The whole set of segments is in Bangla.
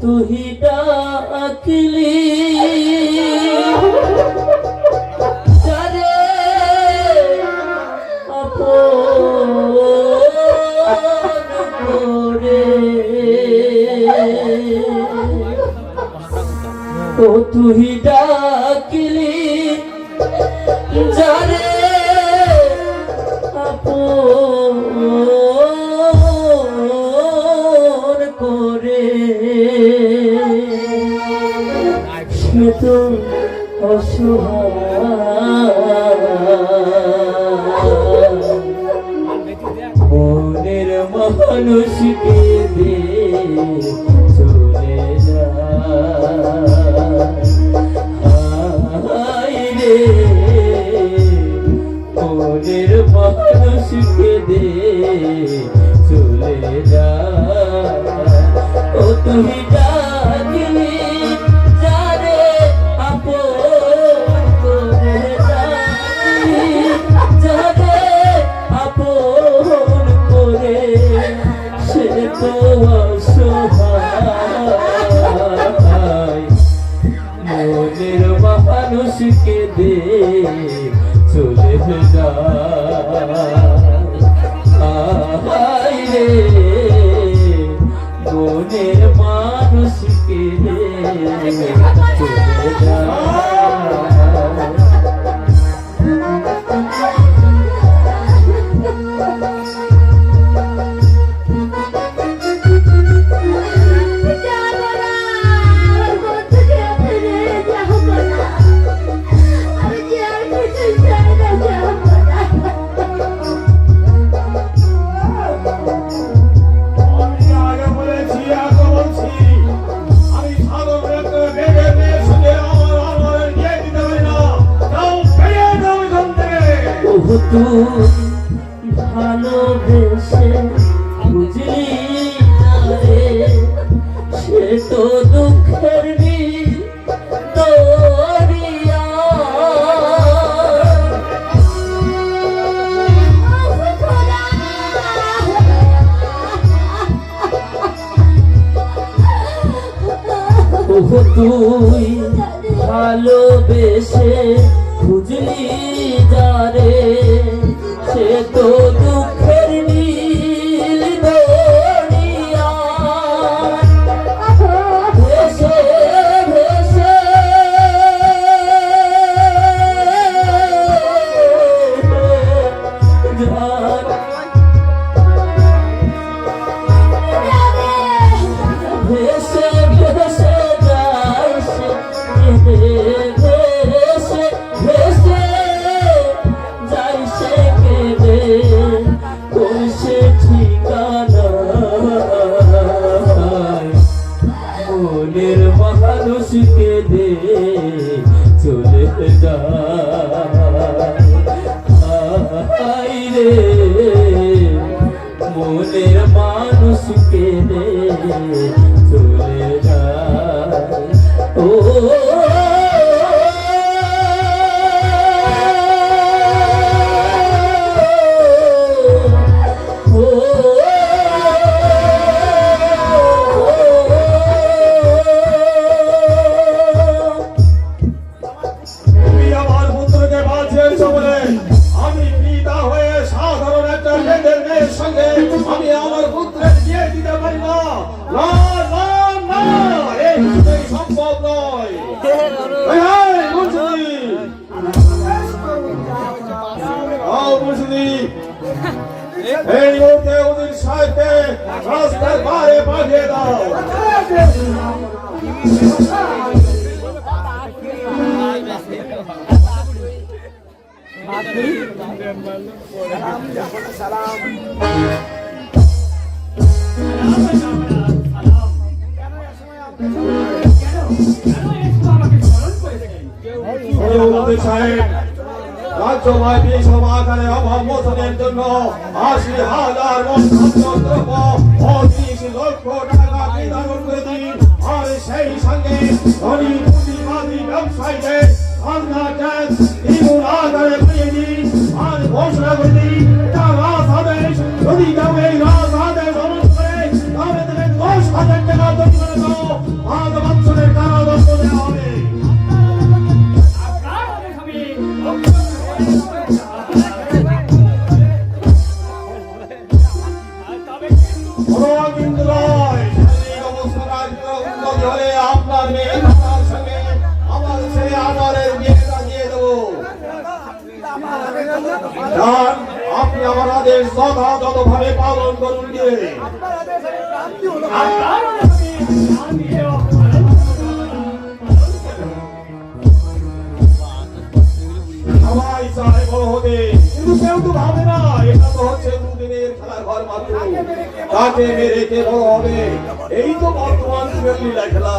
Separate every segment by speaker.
Speaker 1: তুহি ডাকলি। ও তুহি ডাকলি। যারে মনের মানুষকে দে চলে রে মনের মানুষকে দে চলে যায়। ও তুমি ডাকলি মানুষকে দে চলে যায় তুই ভালোবেসে বুঝলি রে সে তো দুঃখের দরিয়া তুই ভালোবেসে খুঁজলি যারে সে তো দুঃখের দে চলে যায়। ও
Speaker 2: মুন্সিদি! এই মুহূর্তে উদিন সাহেবকে রাস্তার বাইরে পাঠিয়ে দাও সাহেব রাজ্যময় বিষম আকারে অভাব মোচনের জন্য আশি হাজার পঁচিশ লক্ষ টাকা নির্ধারণ করে দিন। আর সেই সঙ্গে ধনী পুঁজিবাদী ব্যবসায়ীদের সন্ধ্যা ট্যাক্স দ্বিগুণ আকারে পেয়ে দিন। আর ঘোষণা করে যান আপনি আমার আদেশ যথাযথভাবে পালন করুন এই তো বর্তমান খেলা।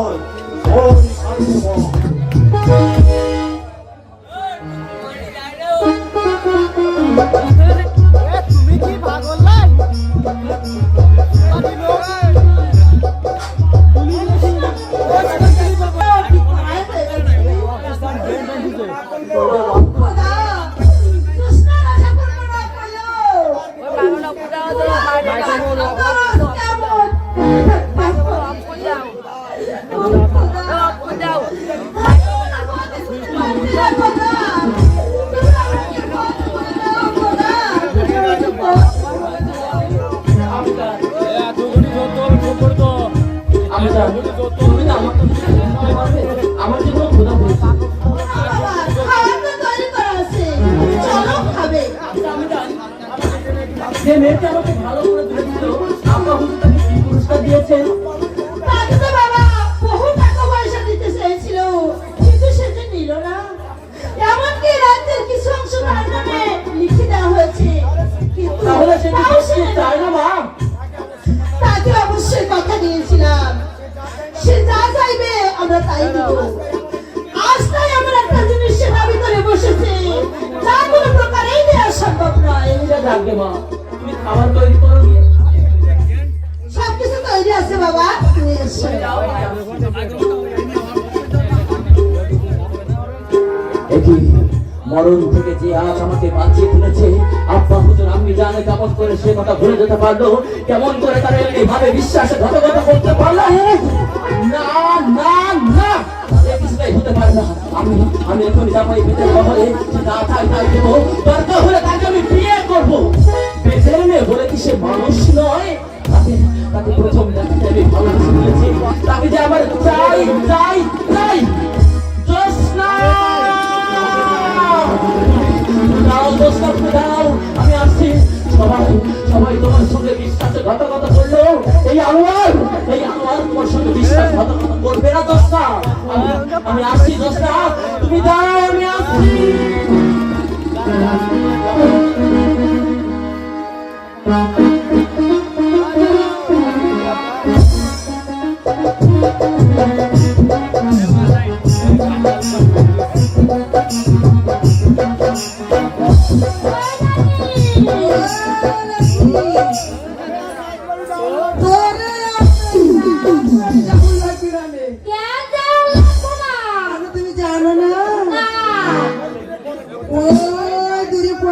Speaker 3: আমরা তুমি না আমার আমার জন্য খোদা বলছি যে মেয়েকে আমাকে ভালো করে তুলেছিল আব্বা হুজুর তাকে কি পুরস্কার দিয়েছেন তাহলে সে কি সত্যি চায় না মা?
Speaker 4: তাকে অবশ্যই কথা দিয়েছিলাম। আমরা তাই দিব। আজ তাই আমরা একটা জিনিস সেটা ভিতরে বসেছি। যা কোনো প্রকারেই দেওয়া সম্ভব নয়।
Speaker 3: এটা ডাকবে মা। তুমি খাবার তৈরি করো
Speaker 4: সবকিছু তৈরি আছে বাবা। তুমি এসো।
Speaker 3: মরণ থেকে যে আজ আমাকে বাঁচিয়ে তুলেছে, আব্বা হুজুর, আমি জানে কেমন করে সে কথা ভুলে যেতে পারল। কেমন করে তারা এইভাবে বিশ্বাসে ঘটকতা করতে পারল? না না না। না। আমি আমি এখন জামাই ভিতরে শহরে যা চাই তাই দেবো। দরকার হলে তাকে আমি এই আনোয়ার এই আনোয়ার তোমার সঙ্গে বিশ্বাসঘাতকতা করবে না দোস্তা? আমি আসছি দোস্তা, তুমি দাঁড়াও, আমি আসছি।
Speaker 4: কেন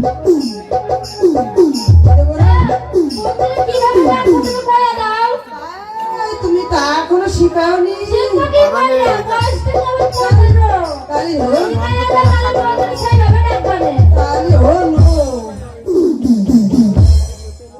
Speaker 4: Thank you.